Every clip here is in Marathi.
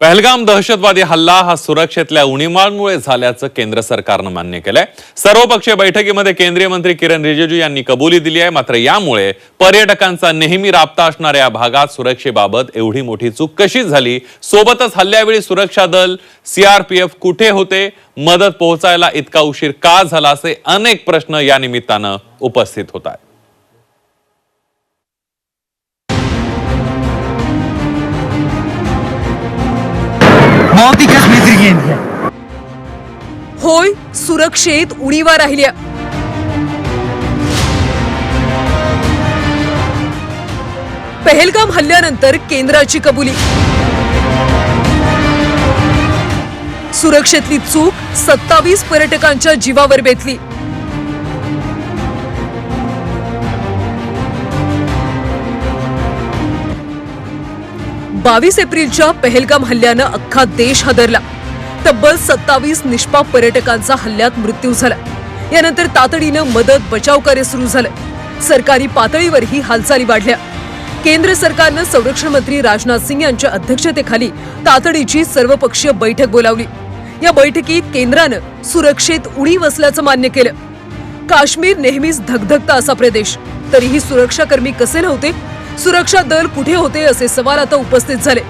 पहलगाम दहशतवादी हल्ला हा सुरक्षेतल्या उणिमांमुळे झाल्याचं केंद्र सरकारनं मान्य केलंय. सर्वपक्षीय बैठकीमध्ये केंद्रीय मंत्री किरण रिजिजू यांनी कबुली दिली आहे. मात्र यामुळे पर्यटकांचा नेहमी राबता असणाऱ्या या भागात सुरक्षेबाबत एवढी मोठी चूक कशी झाली? सोबतच हल्ल्यावेळी सुरक्षा दल सीआरपीएफ कुठे होते? मदत पोहोचायला इतका उशीर का झाला? असे अनेक प्रश्न या निमित्तानं उपस्थित होत आहेत. बहुत मैत्री कश्मीरी होय सुरक्षेत उणीवा राहिल्या पहलगाम हल्ल्यानंतर केंद्राची कबुली. सुरक्षेतली चूक सत्तावीस पर्यटकांच्या जीवावर बेतली. बावीस एप्रिलच्या पहलगाम हल्ल्यानं अख्खा देश हादरला. तब्बल सत्तावीस निष्पाप पर्यटकांचा हल्ल्यात मृत्यू झाला. यानंतर तातडीनं मदत बचाव कार्य सुरू झालं. सरकारी पातळीवरही हालचाली वाढल्या. केंद्र सरकारनं संरक्षण मंत्री राजनाथ सिंग यांच्या अध्यक्षतेखाली तातडीची सर्वपक्षीय बैठक बोलावली. या बैठकीत केंद्रानं सुरक्षेत उणीव असल्याचं मान्य केलं. काश्मीर नेहमीच धगधगता असा प्रदेश. तरीही सुरक्षाकर्मी कसे नव्हते? सुरक्षा दल कुठे होते असे सवाल आता उपस्थित झाले.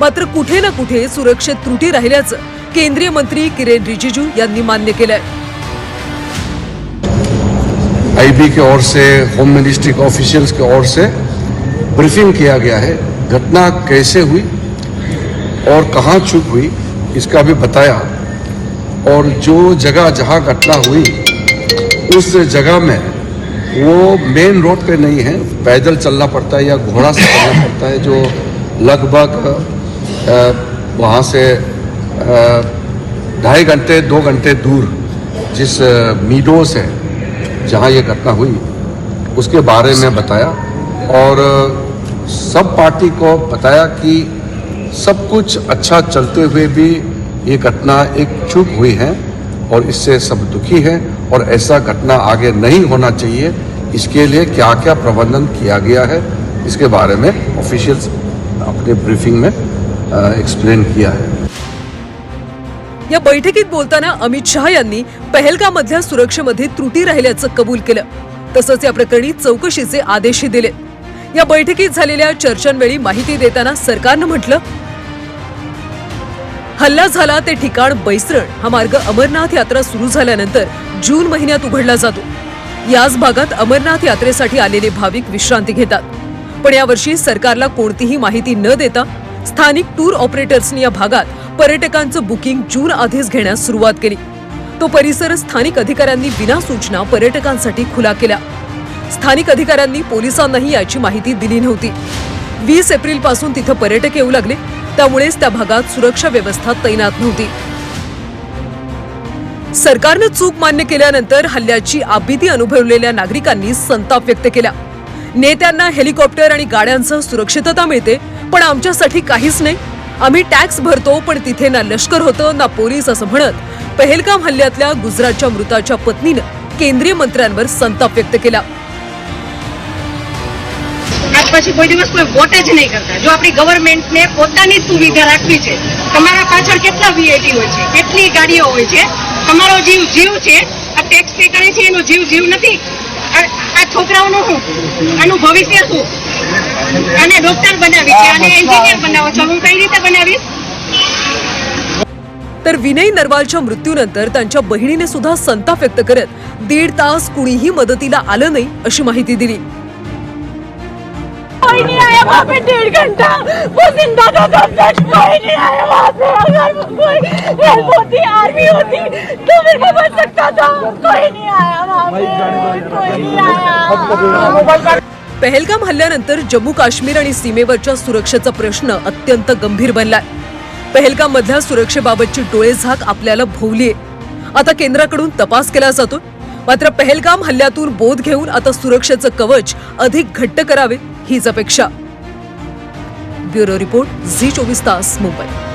मात्र कुठे ना कुठे सुरक्षेत त्रुटी राहिल्याचं केंद्रीय मंत्री किरेन रिजिजू यांनी मान्य केलंय. आईबी के ओर से होम मिनिस्ट्री के ऑफिशियल्स के ओर से ब्रीफिंग किया गया है घटना कैसे हुई और कहाँ चूक हुई इसका भी बताया। और जो जगह जहाँ घटना हुई उस जगह में वो मेन रोड पे नहीं है। पैदल चलना पड़ता है या घोड़ा से चलना पड़ता है, जो लगभग वहाँ से ढाई घंटे, दो घंटे दूर जिस मीडोस है जहाँ ये घटना हुई, उसके बारे में बताया और सब पार्टी को बताया कि सब कुछ अच्छा चलते हुए भी ये घटना एक चूक हुई है और इससे सब दुखी है और ऐसा घटना आगे नहीं होना चाहिए। इसके लिए क्या क्या प्रबंधन किया गया है इसके बारे में ऑफिशियल्स अपने ब्रीफिंग में एक्सप्लेन किया है। या बैठकीत बोलताना अमित शहा यांनी पहलगामधल्या सुरक्षेमध्ये त्रुटी राहिल्याचं कबूल केलं. तसंच या प्रकरणी चौकशीचे आदेशही दिले. या बैठकीत झालेल्या चर्चांवेळी माहिती देताना सरकारनं म्हटलं हल्ला झाला ते ठिकाण बैसरण हा मार्ग अमरनाथ यात्रा सुरू झाल्यानंतर जून महिन्यात उघडला जातो. याच भागात अमरनाथ यात्रेसाठी आलेले भाविक विश्रांती घेतात. पण यावर्षी सरकारला कोणतीही माहिती न देता स्थानिक टूर ऑपरेटर्सनी या भागात पर्यटकांचं बुकिंग जून आधीच घेण्यास सुरुवात केली. तो परिसर स्थानिक अधिकाऱ्यांनी विना सूचना पर्यटकांसाठी खुला केला. स्थानिक अधिकाऱ्यांनी पोलिसांनाही याची माहिती दिली नव्हती. वीस एप्रिलपासून तिथं पर्यटक येऊ लागले त्यामुळेच त्या भागात सुरक्षा व्यवस्था तैनात नव्हती. सरकारनं चूक मान्य केल्यानंतर हल्ल्याची आबिती अनुभवलेल्या नागरिकांनी संताप व्यक्त केला. नेत्यांना हेलिकॉप्टर आणि गाड्यांसह सुरक्षितता मिळते पण आमच्यासाठी काहीच नाही. आम्ही टॅक्स भरतो पण तिथे ना लष्कर होतं ना पोलीस असं म्हणत पहलगाम हल्ल्यातल्या गुजरातच्या मृताच्या पत्नीनं केंद्रीय मंत्र्यांवर संताप व्यक्त केला. આજ પછી કોઈ દિવસ કોઈ વોટ જ નહીં કરતા જો આપણી ગવર્મેન્ટને પોતાની સુવિધા રાખવી છે તમારા પાછળ કેટલા વીઆઈપી હોય છે કેટલી ગાડીઓ હોય છે તમારો જીવ જીવ છે આ ટેક્સ પે કરે છે એનો જીવ જીવ નથી આ આ છોકરાઓનું શું આનું ભવિષ્ય શું આને ડોક્ટર બનાવી છે આને એન્જિનિયર બનાવો છો હું કઈ રીતે બનાવીશ तर विनय नरवालच्या मृत्यूनंतर त्यांच्या बहिणीने सुद्धा संताप व्यक्त करत दीड तास कुणीही मदतीला आलं नाही अशी माहिती दिली कोई नहीं आया वहाँ पे डेढ़ घंटा. वो जिंदा था तब तक कोई नहीं आया वहाँ पे अगर कोई हेल्प होती आर्मी होती तो मेरे को बच सकता था. कोई नहीं आया वहाँ पे कोई नहीं आया. पहलगाम हल्ल्यानंतर जम्मू काश्मीर आणि सीमेवरच्या सुरक्षेचा प्रश्न अत्यंत गंभीर बनलाय. पहलगाम मधल्या सुरक्षेबाबतची डोळेझाक आपल्याला भोवलीये. आता केंद्राकडून तपास केला जातो मात्र पहलगाम हल्ल्यातून बोध घेऊन आता सुरक्षेचं कवच अधिक घट्ट करावे. हीच अपेक्षा. ब्युरो रिपोर्ट झी चोवीस तास मुंबई.